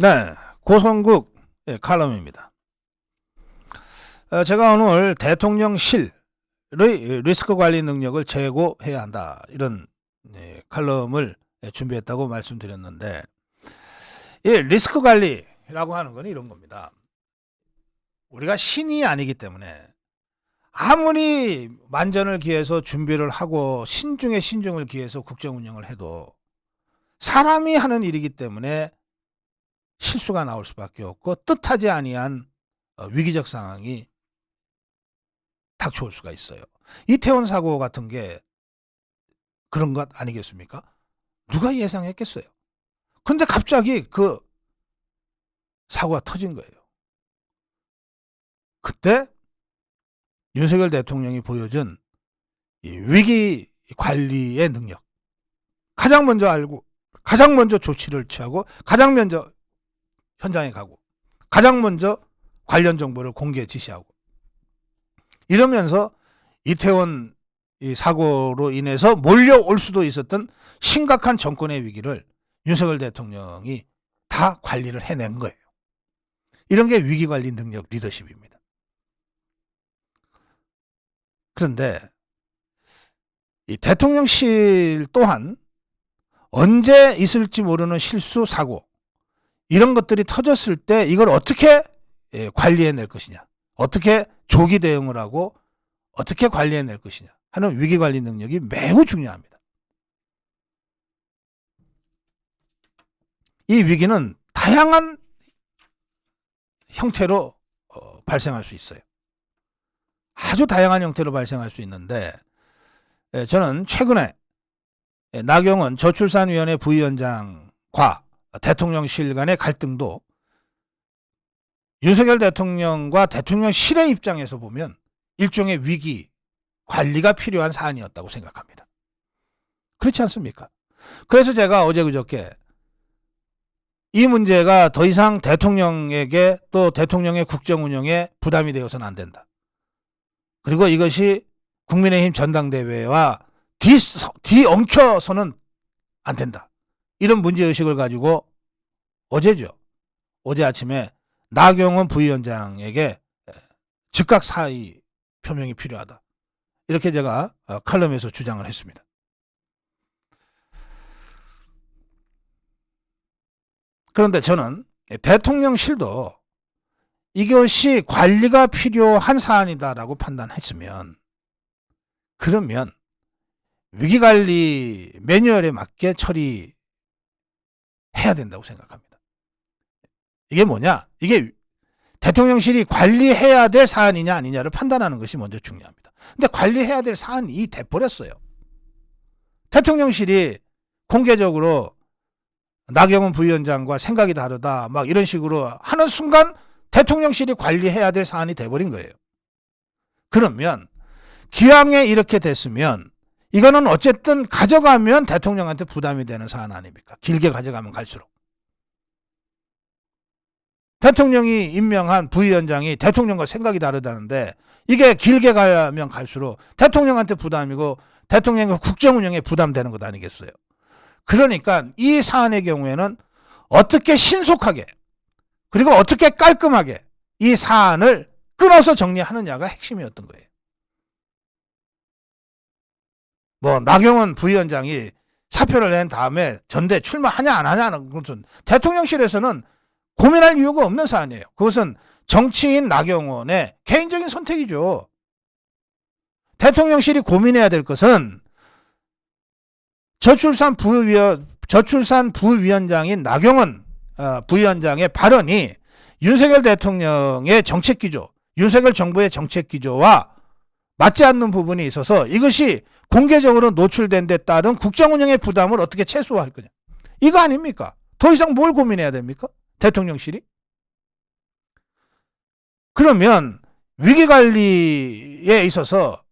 네, 고성국 예, 칼럼입니다. 어, 제가 오늘 대통령실의 리스크 관리 능력을 제고해야 한다 이런 예, 칼럼을 예, 준비했다고 말씀드렸는데 이 리스크 관리라고 하는 건 이런 겁니다. 우리가 신이 아니기 때문에 아무리 만전을 기해서 준비를 하고 신중에 신중을 기해서 국정 운영을 해도 사람이 하는 일이기 때문에 실수가 나올 수밖에 없고 뜻하지 아니한 어, 위기적 상황이 닥쳐올 수가 있어요. 이태원 사고 같은 게 그런 것 아니겠습니까? 누가 예상했겠어요? 근데 갑자기 그 사고가 터진 거예요. 그때 윤석열 대통령이 보여준 이 위기 관리의 능력. 가장 먼저 알고, 가장 먼저 조치를 취하고, 가장 먼저 현장에 가고, 가장 먼저 관련 정보를 공개 지시하고. 이러면서 이태원 이 사고로 인해서 몰려올 수도 있었던 심각한 정권의 위기를 윤석열 대통령이 다 관리를 해낸 거예요. 이런 게 위기관리 능력 리더십입니다. 그런데 이 대통령실 또한 언제 있을지 모르는 실수 사고 이런 것들이 터졌을 때 이걸 어떻게 예, 관리해낼 것이냐 어떻게 조기 대응을 하고 어떻게 관리해낼 것이냐 하는 위기 관리 능력이 매우 중요합니다. 이 위기는 다양한 형태로 어, 발생할 수 있어요. 아주 다양한 형태로 발생할 수 있는데 예, 저는 최근에 예, 나경원 저출산위원회 부위원장과 대통령실 간의 갈등도 윤석열 대통령과 대통령실의 입장에서 보면 일종의 위기 관리가 필요한 사안이었다고 생각합니다. 그렇지 않습니까? 그래서 제가 어제 그저께 이 문제가 더 이상 대통령에게 또 대통령의 국정 운영에 부담이 되어서는 안 된다. 그리고 이것이 국민의힘 전당대회와 뒤, 뒤 엉켜서는 안 된다. 이런 문제의식을 가지고 어제죠. 어제 아침에 나경원 부위원장에게 즉각 사의 표명이 필요하다. 이렇게 제가 어, 칼럼에서 주장을 했습니다. 그런데 저는 대통령실도 이것이 관리가 필요한 사안이다라고 판단했으면 그러면 위기관리 매뉴얼에 맞게 처리 해야 된다고 생각합니다. 이게 뭐냐? 이게 대통령실이 관리해야 될 사안이냐 아니냐를 판단하는 것이 먼저 중요합니다. 근데 관리해야 될 사안이 돼버렸어요. 대통령실이 공개적으로 나경원 부위원장과 생각이 다르다 막 이런 식으로 하는 순간 대통령실이 관리해야 될 사안이 돼버린 거예요. 그러면 기왕에 이렇게 됐으면 이거는 어쨌든 가져가면 대통령한테 부담이 되는 사안 아닙니까? 길게 가져가면 갈수록. 대통령이 임명한 부위원장이 대통령과 생각이 다르다는데 이게 길게 가면 갈수록 대통령한테 부담이고 대통령의 국정 운영에 부담되는 것 아니겠어요? 그러니까 이 사안의 경우에는 어떻게 신속하게 그리고 어떻게 깔끔하게 이 사안을 끊어서 정리하느냐가 핵심이었던 거예요. 뭐 나경원 부위원장이 사표를 낸 다음에 전대 출마하냐 안 하냐는 것은 대통령실에서는 고민할 이유가 없는 사안이에요. 그것은 정치인 나경원의 개인적인 선택이죠. 대통령실이 고민해야 될 것은 저출산 부위원 저출산 부위원장인 나경원 어, 부위원장의 발언이 윤석열 대통령의 정책 기조, 윤석열 정부의 정책 기조와 맞지 않는 부분이 있어서 이것이 공개적으로 노출된 데 따른 국정 운영의 부담을 어떻게 최소화할 거냐. 이거 아닙니까? 더 이상 뭘 고민해야 됩니까? 대통령실이? 그러면 위기 관리에 있어서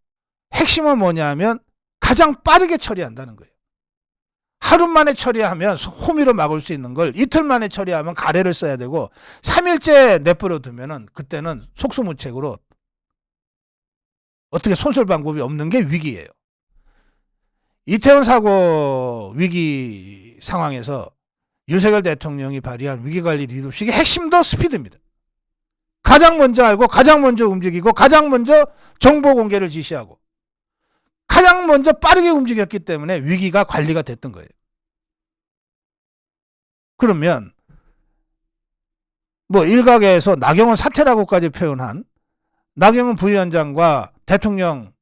핵심은 뭐냐면 가장 빠르게 처리한다는 거예요. 하루 만에 처리하면 호미로 막을 수 있는 걸 이틀 만에 처리하면 가래를 써야 되고 3일째 내버려 두면은 그때는 속수무책으로 어떻게 손쓸 방법이 없는 게 위기예요. 이태원 사고 위기 상황에서 윤석열 대통령이 발휘한 위기관리 리더십의 핵심도 스피드입니다. 가장 먼저 알고 가장 먼저 움직이고 가장 먼저 정보 공개를 지시하고 가장 먼저 빠르게 움직였기 때문에 위기가 관리가 됐던 거예요. 그러면 뭐 일각에서 나경원 사태라고까지 표현한 나경원 부위원장과 대통령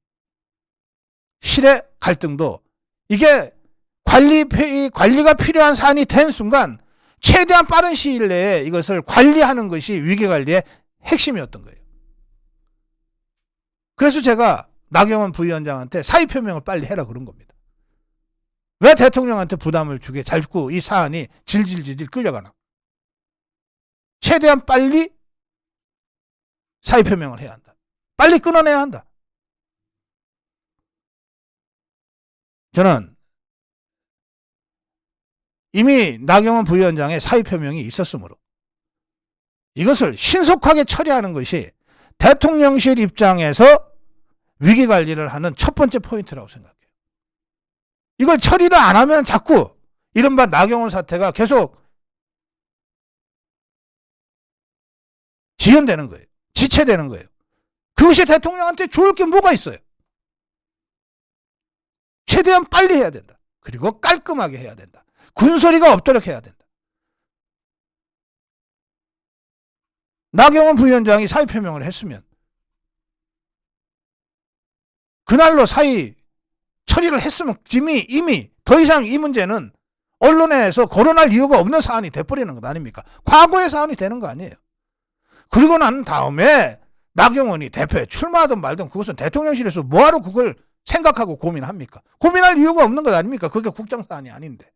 실의 갈등도 이게 관리 이 관리가 필요한 사안이 된 순간 최대한 빠른 시일 내에 이것을 관리하는 것이 위기 관리의 핵심이었던 거예요. 그래서 제가 나경원 부위원장한테 사의 표명을 빨리 해라 그런 겁니다. 왜 대통령한테 부담을 주게 자꾸 이 사안이 질질질질 끌려가나? 최대한 빨리 사의 표명을 해야 한다. 빨리 끊어내야 한다. 저는 이미 나경원 부위원장의 사의 표명이 있었으므로 이것을 신속하게 처리하는 것이 대통령실 입장에서 위기 관리를 하는 첫 번째 포인트라고 생각해요. 이걸 처리를 안 하면 자꾸 이른바 나경원 사태가 계속 지연되는 거예요. 지체되는 거예요. 그것이 대통령한테 좋을 게 뭐가 있어요? 최대한 빨리 해야 된다. 그리고 깔끔하게 해야 된다. 군소리가 없도록 해야 된다. 나경원 부위원장이 사의 표명을 했으면 그날로 사의 처리를 했으면 이미 이미 더 이상 이 문제는 언론에서 거론할 이유가 없는 사안이 돼버리는 것 아닙니까? 과거의 사안이 되는 거 아니에요. 그리고 난 다음에 나경원이 대표에 출마하든 말든 그것은 대통령실에서 뭐하러 그걸 생각하고 고민합니까? 고민할 이유가 없는 것 아닙니까? 그게 국정 사안이 아닌데.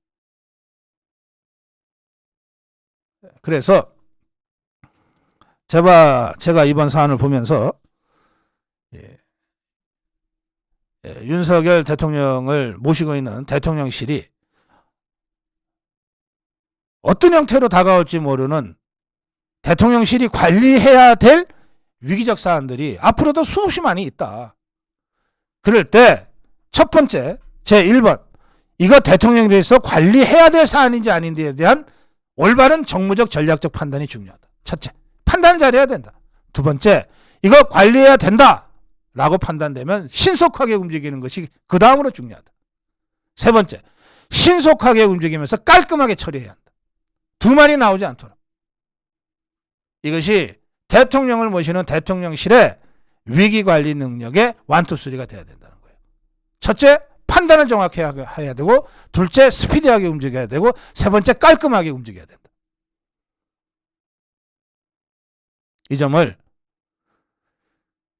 그래서 제가 제가 이번 사안을 보면서 예, 예, 윤석열 대통령을 모시고 있는 대통령실이 어떤 형태로 다가올지 모르는 대통령실이 관리해야 될 위기적 사안들이 앞으로도 수없이 많이 있다. 그럴 때 첫 번째 제 1번 이거 대통령에 대해서 관리해야 될 사안인지 아닌지에 대한 올바른 정무적 전략적 판단이 중요하다. 첫째, 판단을 잘해야 된다. 두 번째, 이거 관리해야 된다. 라고 판단되면 신속하게 움직이는 것이 그 다음으로 중요하다. 세 번째, 신속하게 움직이면서 깔끔하게 처리해야 한다. 두 말이 나오지 않도록. 이것이 대통령을 모시는 대통령실의 위기 관리 능력의 완투쓰리가 돼야 된다는 거예요. 첫째, 판단을 정확히 해야 되고, 둘째, 스피디하게 움직여야 되고, 세 번째, 깔끔하게 움직여야 된다. 이 점을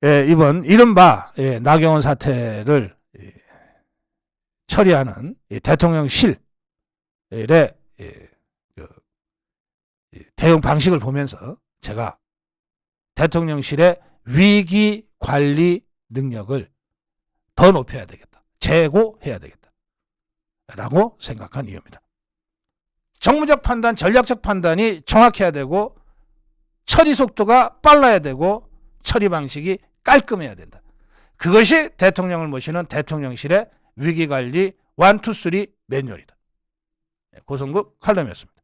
예, 이번 이른바 예, 나경원 사태를 예, 처리하는 이 대통령실의 예, 그, 이 대응 방식을 보면서 제가 대통령실의 위기 관리 능력을 더 높여야 되겠다. 재고해야 되겠다. 라고 생각한 이유입니다. 정무적 판단, 전략적 판단이 정확해야 되고 처리 속도가 빨라야 되고 처리 방식이 깔끔해야 된다. 그것이 대통령을 모시는 대통령실의 위기관리 1, 2, 3 매뉴얼이다. 고성국 칼럼이었습니다.